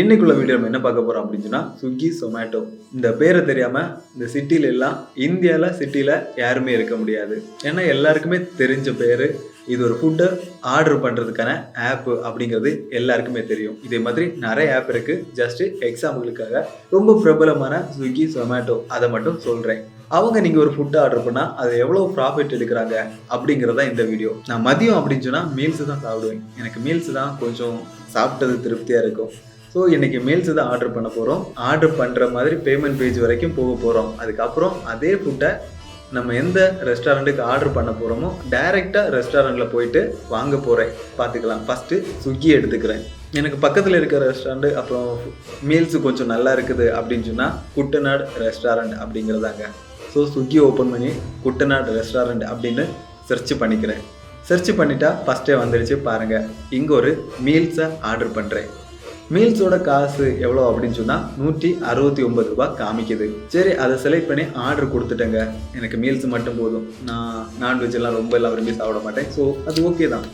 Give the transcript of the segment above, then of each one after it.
இன்னைக்குள்ள வீடியோ நம்ம என்ன பார்க்க போறோம் அப்படின்னு சொன்னா ஸ்விக்கி சொமேட்டோ இந்த பேரை தெரியாம இந்த சிட்டில எல்லாம் இந்தியாவில் சிட்டில யாருமே இருக்க முடியாது. ஏன்னா எல்லாருக்குமே தெரிஞ்ச பேரு இது ஒரு ஃபுட்டை ஆர்டர் பண்ணுறதுக்கான ஆப் அப்படிங்கிறது எல்லாருக்குமே தெரியும். இதே மாதிரி நிறைய ஆப் இருக்குது ஜஸ்ட்டு எக்ஸாம்பிளுக்காக ரொம்ப பிரபலமான ஸ்விக்கி சொமேட்டோ அதை மட்டும் சொல்கிறேன் அவங்க நீங்கள் ஒரு ஃபுட்டு ஆர்டர் பண்ணால் அது எவ்வளோ ப்ராஃபிட் எடுக்கிறாங்க அப்படிங்கறதா இந்த வீடியோ நான் மதியம் அப்படின்னு சொன்னால் மீல்ஸ் தான் சாப்பிடுவேன். எனக்கு மீல்ஸ் தான் கொஞ்சம் சாப்பிட்டது திருப்தியாக இருக்கும். ஸோ இன்னைக்கு மீல்ஸ் தான் ஆர்டர் பண்ண போகிறோம் ஆர்டர் பண்ணுற மாதிரி பேமெண்ட் பேஜ் வரைக்கும் போக போகிறோம் அதுக்கப்புறம் அதே ஃபுட்டை நம்ம எந்த ரெஸ்டாரண்ட்டுக்கு ஆர்டர் பண்ண போகிறோமோ டைரெக்டாக ரெஸ்டாரண்ட்டில் போயிட்டு வாங்க போகிறேன் பார்த்துக்கலாம். ஃபஸ்ட்டு ஸ்விக்கி எடுத்துக்கிறேன். எனக்கு பக்கத்தில் இருக்கிற ரெஸ்டாரண்ட் அப்புறம் மீல்ஸு கொஞ்சம் நல்லா இருக்குது அப்படின்னு சொன்னால் குட்டநாடு ரெஸ்டாரண்ட் அப்படிங்கிறதாங்க. ஸோ ஸ்விக்கி ஓப்பன் பண்ணி குட்டநாடு ரெஸ்டாரண்ட் அப்படின்னு சர்ச் பண்ணிக்கிறேன். சர்ச் பண்ணிட்டா ஃபஸ்ட்டே வந்துடுச்சு பாருங்கள் இங்கே ஒரு மீல்ஸை ஆர்டர் பண்ணுறேன் மீல்ஸோட காசு எவ்வளோ அப்படின்னு சொன்னால் நூற்றி அறுபத்தி ஒன்பது ரூபாய் காமிக்குது. சரி அதை செலக்ட் பண்ணி ஆர்டர் கொடுத்துட்டேங்க. எனக்கு மீல்ஸ் மட்டும் போதும். நான் நான்வெஜ் எல்லாம் ரொம்ப எல்லாம் விரும்பி சாப்பிட மாட்டேன். ஸோ அது ஓகே தான்.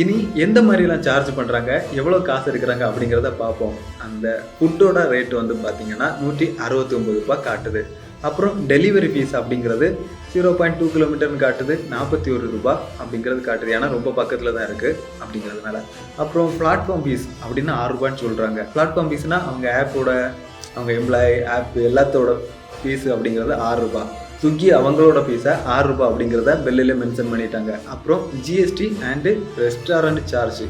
இனி எந்த மாதிரிலாம் சார்ஜ் பண்ணுறாங்க எவ்வளோ காசு எடுக்கிறாங்க அப்படிங்கிறத பார்ப்போம். அந்த ஃபுட்டோட ரேட் வந்து பார்த்தீங்கன்னா நூற்றி அறுபத்தி ஒம்பது ரூபாய் காட்டுது. அப்புறம் டெலிவரி ஃபீஸ் அப்படிங்கிறது ஜீரோ பாயிண்ட் டூ கிலோமீட்டர்னு காட்டுது. நாற்பத்தி ஒரு ரூபாய் அப்படிங்கிறது காட்டுது. ஏன்னா ரொம்ப பக்கத்தில் தான் இருக்குது அப்படிங்கிறதுனால. அப்புறம் பிளாட்ஃபார்ம் ஃபீஸ் அப்படின்னு ஆறு ரூபான்னு சொல்கிறாங்க பிளாட்ஃபார்ம் ஃபீஸ்னால் அவங்க ஆப்போட அவங்க எம்ப்ளாயி ஆப் எல்லாத்தோட ஃபீஸ் அப்படிங்கிறது ஆறு ரூபாய் ஸ்விக்கி அவங்களோட ஃபீஸை ஆறு ரூபாய் அப்படிங்கிறத பெல்லில் மென்ஷன் பண்ணிட்டாங்க. அப்புறம் ஜிஎஸ்டி அண்டு ரெஸ்டாரண்ட் சார்ஜ்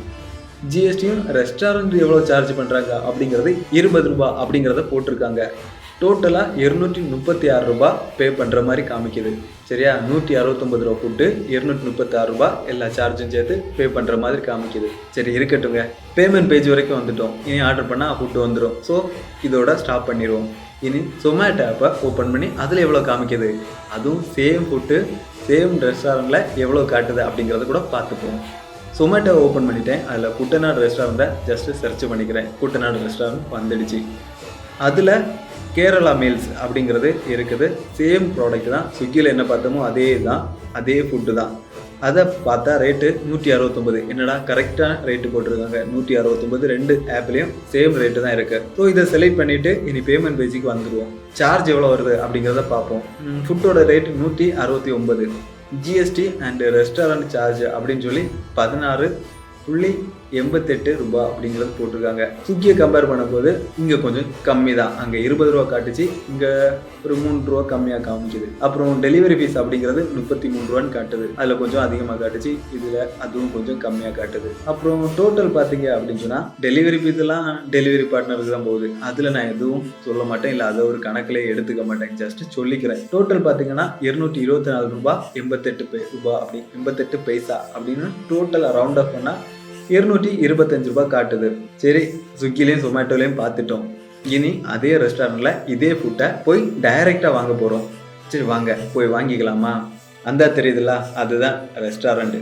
ஜிஎஸ்டியும் ரெஸ்டாரண்ட் எவ்வளோ சார்ஜ் பண்ணுறாங்க அப்படிங்கிறது இருபது ரூபாய் அப்படிங்கிறத போட்டிருக்காங்க. டோட்டலாக இருநூற்றி முப்பத்தி ஆறு ரூபா பே பண்ணுற மாதிரி காமிக்குது. சரியா? நூற்றி அறுபத்தொம்பது ரூபா ஃபுட்டு இருநூற்றி முப்பத்தி ஆறு ரூபாய் எல்லா சார்ஜும் சேர்த்து பே பண்ணுற மாதிரி காமிக்குது. சரி இருக்கட்டுங்க பேமெண்ட் பேஜ் வரைக்கும் வந்துட்டோம். இனி ஆர்டர் பண்ணால் ஃபுட்டு வந்துடும் ஸோ இதோட ஸ்டாப் பண்ணிடுவோம். இனி சொமேட்டோ ஆப்பை ஓப்பன் பண்ணி அதில் எவ்வளோ காமிக்குது? அதுவும் சேம் ஃபுட்டு சேம் ரெஸ்டாரண்ட்டில் எவ்வளோ காட்டுது அப்படிங்கிறத கூட பார்த்துப்போம். சொமேட்டோ ஓப்பன் பண்ணிட்டேன். அதில் குட்டநாடு ரெஸ்டாரண்ட்டை ஜஸ்ட்டு சர்ச் பண்ணிக்கிறேன். குட்டநாடு ரெஸ்டாரண்ட் வந்துடுச்சு. அதில் கேரளா மீல்ஸ் அப்படிங்கிறது இருக்குது. சேம் ப்ராடக்ட் தான். ஸ்விக்கியில் என்ன பார்த்தோமோ அதே தான். அதே ஃபுட்டு தான். அதை பார்த்தா ரேட்டு நூற்றி அறுபத்தொம்பது என்னடா கரெக்டான ரேட்டு போட்டிருக்காங்க. நூற்றி அறுபத்தொம்பது ரெண்டு ஆப்லேயும் சேம் ரேட்டு தான் இருக்குது ஸோ இதை செலக்ட் பண்ணிவிட்டு இனி பேமெண்ட் பேஜுக்கு வந்துடுவோம் சார்ஜ் எவ்வளோ வருது அப்படிங்கிறத பார்ப்போம். ஃபுட்டோட ரேட் நூற்றி அறுபத்தி ஒம்பது ஜிஎஸ்டி அண்டு ரெஸ்டாரண்ட் சார்ஜ் அப்படின்னு சொல்லி பதினாறு புள்ளி எண்பத்தெட்டு ரூபா அப்படிங்கிறது போட்டிருக்காங்க. சுக்கியை கம்பேர் பண்ணும்போது இங்கே கொஞ்சம் கம்மி தான் அங்கே இருபது ரூபா காட்டுச்சு. இங்கே ஒரு மூணு ரூபா கம்மியாக காமிக்குது. அப்புறம் டெலிவரி ஃபீஸ் அப்படிங்கிறது முப்பத்தி மூணு ரூபான்னு காட்டுது. அதில் கொஞ்சம் அதிகமாக காட்டுச்சு. இதில் அதுவும் கொஞ்சம் கம்மியாக காட்டுது. அப்புறம் டோட்டல் பார்த்தீங்க அப்படின்னு சொன்னால் டெலிவரி ஃபீஸ்லாம் டெலிவரி பார்ட்னருக்கு தான் போகுது. அதில் நான் எதுவும் சொல்ல மாட்டேன். இல்லை அதை ஒரு கணக்கிலே எடுத்துக்க மாட்டேன். ஜஸ்ட் சொல்லிக்கிறேன். டோட்டல் பார்த்தீங்கன்னா இருநூற்றி இருபத்தி நாலு ரூபா எண்பத்தெட்டு பை ரூபா அப்படி எண்பத்தெட்டு பைசா அப்படின்னு டோட்டல் ரவுண்ட் ஆஃப் பண்ணால் இருநூற்றி இருபத்தஞ்சு ரூபாய் காட்டுது. சரி ஸ்விக்கிலையும் சொமேட்டோலையும் பார்த்துட்டோம். இனி அதே ரெஸ்டாரண்ட்டில் இதே ஃபுட்டை போய் டைரெக்டாக வாங்க போகிறோம் சரி வாங்க போய் வாங்கிக்கலாமா? அந்த தெரியுதுல்ல அதுதான் ரெஸ்டாரண்ட்டு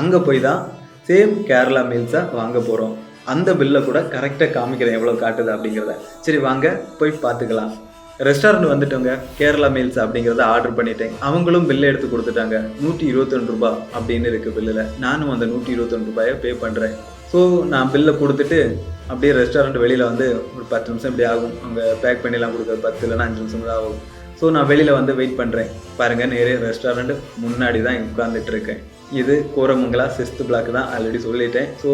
அங்கே போய் தான் சேம் கேரளா மீல்ஸை வாங்க போகிறோம் அந்த பில்லை கூட கரெக்டாக காமிக்கிறேன் எவ்வளோ காட்டுது அப்படிங்கிறத. சரி வாங்க போய் பார்த்துக்கலாம். ரெஸ்டாரண்ட் வந்துட்டோங்க. கேரளா மீல்ஸ் அப்படிங்கிறத ஆர்டர் பண்ணிட்டேன். அவங்களும் பில்லை எடுத்து கொடுத்துட்டாங்க. நூற்றி இருபத்தொன்று ரூபாய் அப்படின்னு இருக்குது பில்லில் நானும் அந்த நூற்றி இருபத்தொன்று ரூபாயை பே பண்ணுறேன் ஸோ நான் பில்லை கொடுத்துட்டு அப்படியே ரெஸ்டாரண்ட் வெளியில் வந்து ஒரு பத்து நிமிஷம் இப்படி ஆகும். அங்கே பேக் பண்ணிலாம் கொடுக்குற பத்து இல்லைனா அஞ்சு நிமிஷம் தான் ஆகும். ஸோ நான் வெளியில் வந்து வெயிட் பண்ணுறேன் பாருங்கள் நிறைய ரெஸ்டாரண்ட் முன்னாடி தான் உட்காந்துட்டு இருக்கேன். இது கோரமங்கலா சிக்ஸ்த் பிளாக் தான் ஆல்ரெடி சொல்லிட்டேன். ஸோ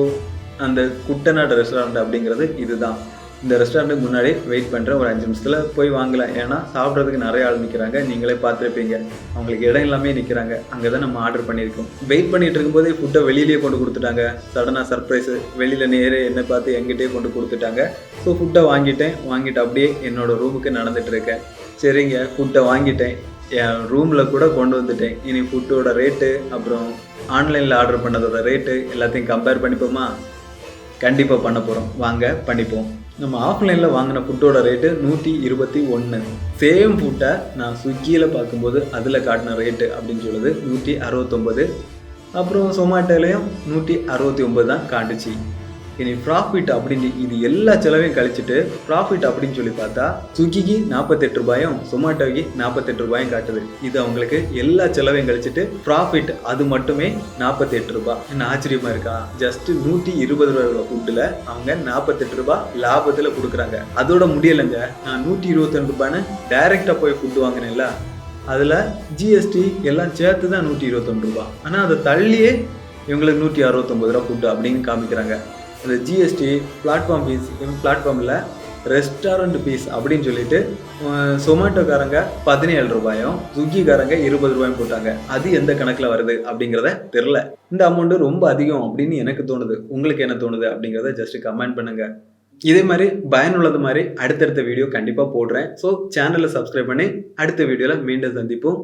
அந்த குட்டநாடு ரெஸ்டாரண்ட் அப்படிங்கிறது இதுதான். இந்த ரெஸ்டாரண்ட்டுக்கு முன்னாடி வெயிட் பண்ணுறேன் ஒரு அஞ்சு நிமிஷத்தில் போய் வாங்கலாம். ஏன்னா சாப்பிட்றதுக்கு நிறைய ஆள் நிற்கிறாங்க நீங்களே பார்த்துருப்பீங்க. அவங்களுக்கு இடம் எல்லாமே நிற்கிறாங்க அங்கே தான் நம்ம ஆர்டர் பண்ணியிருக்கோம். வெயிட் பண்ணிட்டு இருக்கும்போதே ஃபுட்டை வெளியிலேயே கொண்டு கொடுத்துட்டாங்க. சடனாக சர்ப்ரைஸு வெளியில் நேரே என்னை பார்த்து எங்கிட்டே கொண்டு கொடுத்துட்டாங்க. ஸோ ஃபுட்டை வாங்கிட்டேன். வாங்கிட்டு அப்படியே என்னோட ரூமுக்கு நடந்துகிட்ருக்கேன் இருக்கேன். சரிங்க ஃபுட்டை வாங்கிட்டேன். என் ரூமில் கூட கொண்டு வந்துட்டேன். இனி ஃபுட்டோட ரேட்டு அப்புறம் ஆன்லைனில் ஆர்டர் பண்ணதோட ரேட்டு எல்லாத்தையும் கம்பேர் பண்ணிப்போமா? கண்டிப்பாக பண்ண போகிறோம் வாங்க பண்ணிப்போம். நம்ம ஆஃப்லைனில் வாங்கின ஃபுட்டோட ரேட்டு நூற்றி இருபத்தி ஒன்று சேம் ஃபுட்டை நான் ஸ்விக்கியில் பார்க்கும்போது அதில் காட்டின ரேட்டு அப்படின்னு சொல்லுது நூற்றி அறுபத்தொம்பது அப்புறம் சொமாட்டோலையும் நூற்றி அறுபத்தி ஒம்பது தான் காட்டுச்சு. இனி ப்ராஃபிட் அப்படின்னு இது எல்லா செலவையும் கழிச்சிட்டு ப்ராஃபிட் அப்படின்னு சொல்லி பார்த்தா ஸ்விக்கிக்கு நாற்பத்தெட்டு ரூபாயும் சொமாட்டோக்கு நாற்பத்தெட்டு ரூபாயும் காட்டுது. இது அவங்களுக்கு எல்லா செலவையும் கழிச்சிட்டு ப்ராஃபிட் அது மட்டுமே நாற்பத்தெட்டு ரூபாய் என்ன ஆச்சரியமா இருக்கா? ஜஸ்ட் நூற்றி இருபது ரூபாய் உள்ள ஃபுட்டில் அவங்க நாற்பத்தெட்டு ரூபாய் லாபத்தில் கொடுக்குறாங்க. அதோட முடியலைங்க. நான் நூற்றி இருபத்தெண்டு ரூபான்னு டைரெக்டாக போய் ஃபுட்டு வாங்கினேன்ல அதில் ஜிஎஸ்டி எல்லாம் சேர்த்து தான் நூற்றி இருபத்தொன்று ரூபா ஆனால் அதை தள்ளியே இவங்களுக்கு நூற்றி அறுபத்தொம்பது ரூபா ஃபுட்டு அப்படின்னு காமிக்கிறாங்க. அந்த ஜிஎஸ்டி பிளாட்ஃபார்ம் ஃபீஸ் பிளாட்ஃபார்மில் ரெஸ்டாரண்ட் ஃபீஸ் அப்படின்னு சொல்லிட்டு சொமேட்டோக்காரங்க பதினேழு ரூபாயும் ஸ்விக்கிக்காரங்க இருபது ரூபாயும் போட்டாங்க. அது எந்த கணக்கில் வருது அப்படிங்கிறத தெரில இந்த அமௌண்ட்டு ரொம்ப அதிகம் அப்படின்னு எனக்கு தோணுது. உங்களுக்கு என்ன தோணுது அப்படிங்கிறத ஜஸ்ட் கமெண்ட் பண்ணுங்க. இதே மாதிரி பயனுள்ளது மாதிரி அடுத்தடுத்த வீடியோ கண்டிப்பாக போடுறேன். ஸோ சேனலை சப்ஸ்கிரைப் பண்ணி அடுத்த வீடியோவில் மீண்டும் சந்திப்போம்.